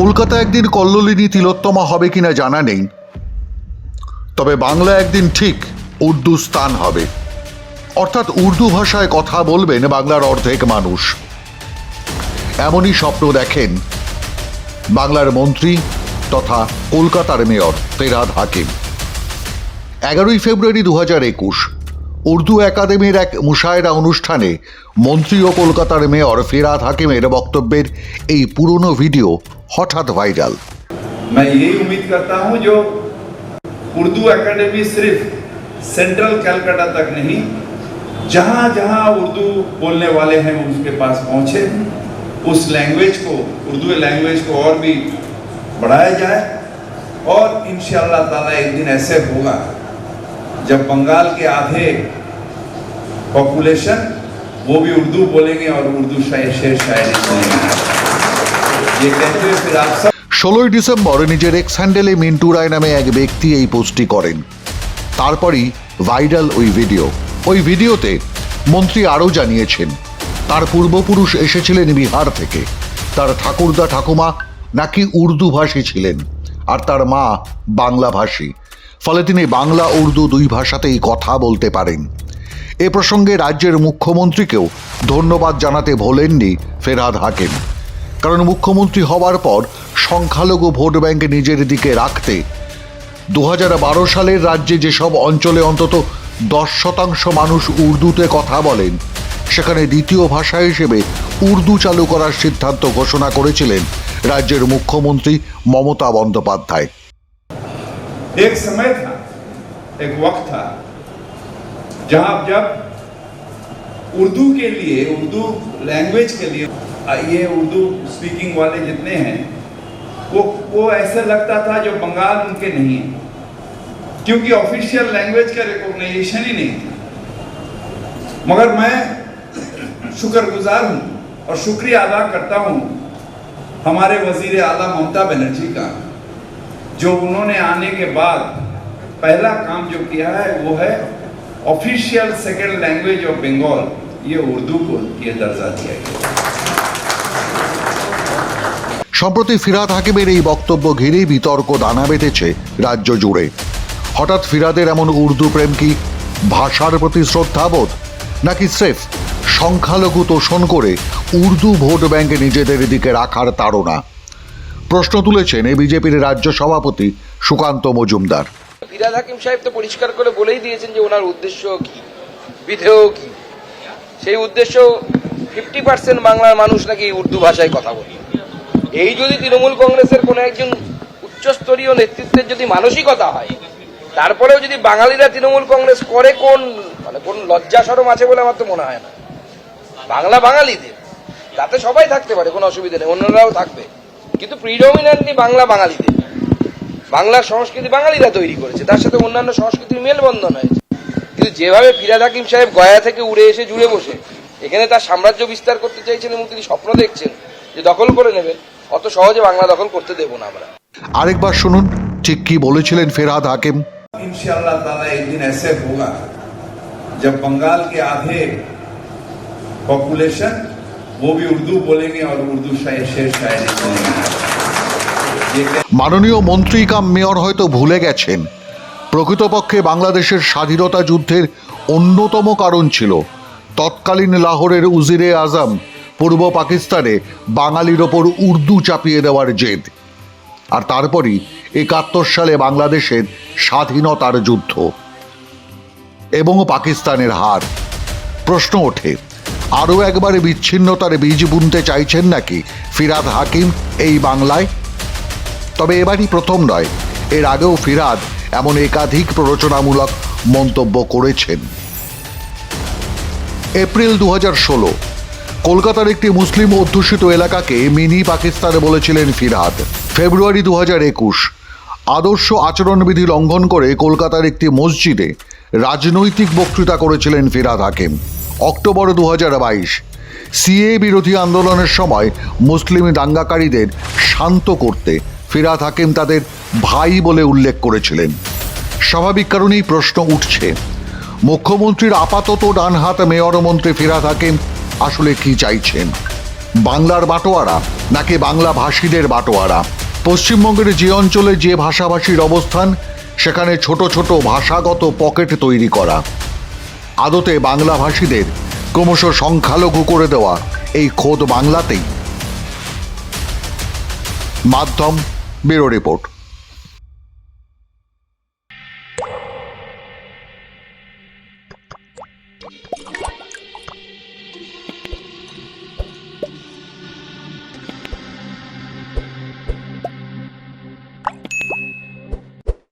কলকাতা একদিন কল্লোলিনী তিলোত্তমা হবে কিনা জানা নেই। তবে বাংলা একদিন ঠিক উর্দু স্থান হবে। অর্থাৎ উর্দু ভাষায় কথা বলবেন বাংলার অর্ধেক মানুষ। এমনই স্বপ্ন দেখেন বাংলার মন্ত্রী তথা কলকাতার মেয়র ফেরাদ হাকিম। এগারোই ফেব্রুয়ারি দু হাজার একুশ উর্দু একাডেমির এক মুশায়রা অনুষ্ঠানে মন্ত্রী ও কলকাতার মেয়র ফেরাদ হাকিমের বক্তব্যের এই পুরনো ভিডিও হঠাৎ ভাইরাল मैं यही उम्मीद करता हूं जो उर्दू एकेडमी सिर्फ सेंट्रल कैलकाटा तक नहीं जहां जहां उर्दू बोलने वाले हैं वो उसके पास पहुंचे उस लैंग्वेज को उर्दू लैंग्वेज को और भी बढ़ाया जाए और इन ताला एक दिन ऐसे होगा जब बंगाल के आधे पॉपुलेशन वो भी उर्दू बोलेंगे और उर्दू शायर शेर शायरी सुनेंगे ये कहते हुए फिर आप सब ষোলোই ডিসেম্বর নিজের এক্স হ্যান্ডেলে মিন্টু রায় নামে এক ব্যক্তি এই পোস্টটি করেন তারপরই ভাইরাল ওই ভিডিও ওই ভিডিওতে মন্ত্রী আরও জানিয়েছেন তার পূর্বপুরুষ এসেছিলেন বিহার থেকে তার ঠাকুরদা ঠাকুমা নাকি উর্দু ভাষী ছিলেন আর তার মা বাংলা ভাষী ফলে তিনি বাংলা উর্দু দুই ভাষাতেই কথা বলতে পারেন এ প্রসঙ্গে রাজ্যের মুখ্যমন্ত্রীকেও ধন্যবাদ জানাতে ভোলেননি ফেরহাদ হাকিম কারণ মুখ্যমন্ত্রী হওয়ার পর সংখ্যালঘু ভোট ব্যাংক নিজের দিকে রাখতে দু সালের রাজ্যে যেসব অঞ্চলে অন্তত দশ শতাংশ মানুষ উর্দুতে কথা বলেন সেখানে দ্বিতীয় ভাষা হিসেবে উর্দু চালু করার সিদ্ধান্ত ঘোষণা করেছিলেন রাজ্যের মুখ্যমন্ত্রী মমতা বন্দ্যোপাধ্যায় एक समय था एक वक्त था जहाँ जब उर्दू के लिए, उर्दू लैंग्वेज के लिए ये उर्दू स्पीकिंग वाले जितने हैं, वो वो ऐसे लगता था जो बंगाल उनके नहीं है। क्योंकि ऑफिशियल लैंग्वेज का रिकॉग्नाइजेशन ही नहीं था। मगर मैं शुक्रगुजार हूँ और शुक्रिया अदा करता हूँ हमारे वज़ीर आला ममता बनर्जी का, जो उन्होंने आने के बाद पहला काम जो किया है वो है official second language of Bengal ये उर्दू को ये दर्जा दिया गया সম্প্রতি ফিরাদ হাকিমের এই বক্তব্য ঘিরেই বিতর্ক দানা বেঁধেছে রাজ্য জুড়ে হঠাৎ ফিরাদের এমন উর্দু প্রেম কি ভাষার প্রতি শ্রদ্ধাবোধ নাকি স্রেফ সংখ্যালঘু তোষণ করে উর্দু ভোট ব্যাংকে নিজেদের দিকে রাখার তাড়না প্রশ্ন তুলেছেন এই বিজেপির রাজ্য সভাপতি সুকান্ত মজুমদার ফিরাদ হাকিম সাহেব তো পরিষ্কার করে বলেই দিয়েছেন যে ওনার উদ্দেশ্য কি, বিধেয় কি? সেই উদ্দেশ্য ফিফটি পার্সেন্ট বাংলার মানুষ নাকি উর্দু ভাষায় কথা বলে। এই যদি তৃণমূল কংগ্রেসের কোনো একজন উচ্চস্তরীয় নেতৃত্বের যদি মানসিকতা হয়, তারপরেও যদি বাঙালিরা তৃণমূল কংগ্রেস করে কোন মানে কোন লজ্জা সরম আছে বলে আমার তো মনে হয় না। বাংলা বাঙালিদের, তাতে সবাই থাকতে পারে, কোনো অসুবিধা নেই, অন্যরাও থাকবে। কিন্তু প্রিডমিনেন্টলি বাংলা বাঙালিদের। বাংলার সংস্কৃতি বাঙালিরা তৈরি করেছে তার সাথে অন্যান্য সংস্কৃতির মেলবন্ধন হয়েছে কিন্তু যেভাবে ফিরাদ হাকিম সাহেব গয়া থেকে উড়ে এসে জুড়ে বসে এখানে তার সাম্রাজ্য বিস্তার করতে চাইছেন এবং তিনি স্বপ্ন দেখছেন যে দখল করে নেবেন অত সহজে বাংলা দখল করতে দেবো না আমরা আরেকবার শুনুন ঠিক কি বলেছিলেন ফেরহাদ হাকিম इन ताला एक दिन ऐसे होगा जब बंगाल के आधे पॉपुलेशन वो भी उर्दू बोलेंगे और उर्दू शायर शेर शायरी सुनेंगे ये कह- মাননীয় মন্ত্রী কাম মেয়র হয়তো ভুলে গেছেন। প্রকৃতপক্ষে বাংলাদেশের স্বাধীনতা যুদ্ধের অন্যতম কারণ ছিল তৎকালীন লাহোরের উজিরে আজম পূর্ব পাকিস্তানে বাঙালির ওপর উর্দু চাপিয়ে দেওয়ার জেদ। আর তারপরই একাত্তর সালে বাংলাদেশের স্বাধীনতার যুদ্ধ এবং পাকিস্তানের হার। প্রশ্ন ওঠে, আরও একবার বিচ্ছিন্নতার বীজ বুনতে চাইছেন নাকি ফিরাদ হাকিম এই বাংলায়? তবে এবারই প্রথম নয়। এর আগেও ফিরাদ এমন একাধিক প্ররোচনামূলক মন্তব্য করেছেন। এপ্রিল দু ষোলো, কলকাতার একটি মুসলিম অধ্যুষিত এলাকাকে মিনি পাকিস্তানে বলেছিলেন ফিরহাদ। ফেব্রুয়ারি দু একুশ, আদর্শ আচরণবিধি লঙ্ঘন করে কলকাতার একটি মসজিদে রাজনৈতিক বক্তৃতা করেছিলেন ফিরাদ হাকিম। অক্টোবর দু বাইশ, সিএ বিরোধী আন্দোলনের সময় মুসলিম দাঙ্গাকারীদের শান্ত করতে ফিরাদ হাকিম তাদের ভাই বলে উল্লেখ করেছিলেন। স্বাভাবিক কারণেই প্রশ্ন উঠছে, মুখ্যমন্ত্রীর আপাতত ডানহাত মেয়র মন্ত্রী ফিরাদ হাকিম আসলে কি চাইছেন? বাংলার বাটোয়ারা নাকি বাংলা ভাষীদের বাটোয়ারা? পশ্চিমবঙ্গের যে অঞ্চলে যে ভাষাভাষীর অবস্থান, সেখানে ছোট ছোট ভাষাগত পকেট তৈরি করা। আদতে বাংলা ভাষীদের ক্রমশ সংখ্যালঘু করে দেওয়া এই খোদ বাংলাতেই। মাধ্যম ব্যুরো রিপোর্ট।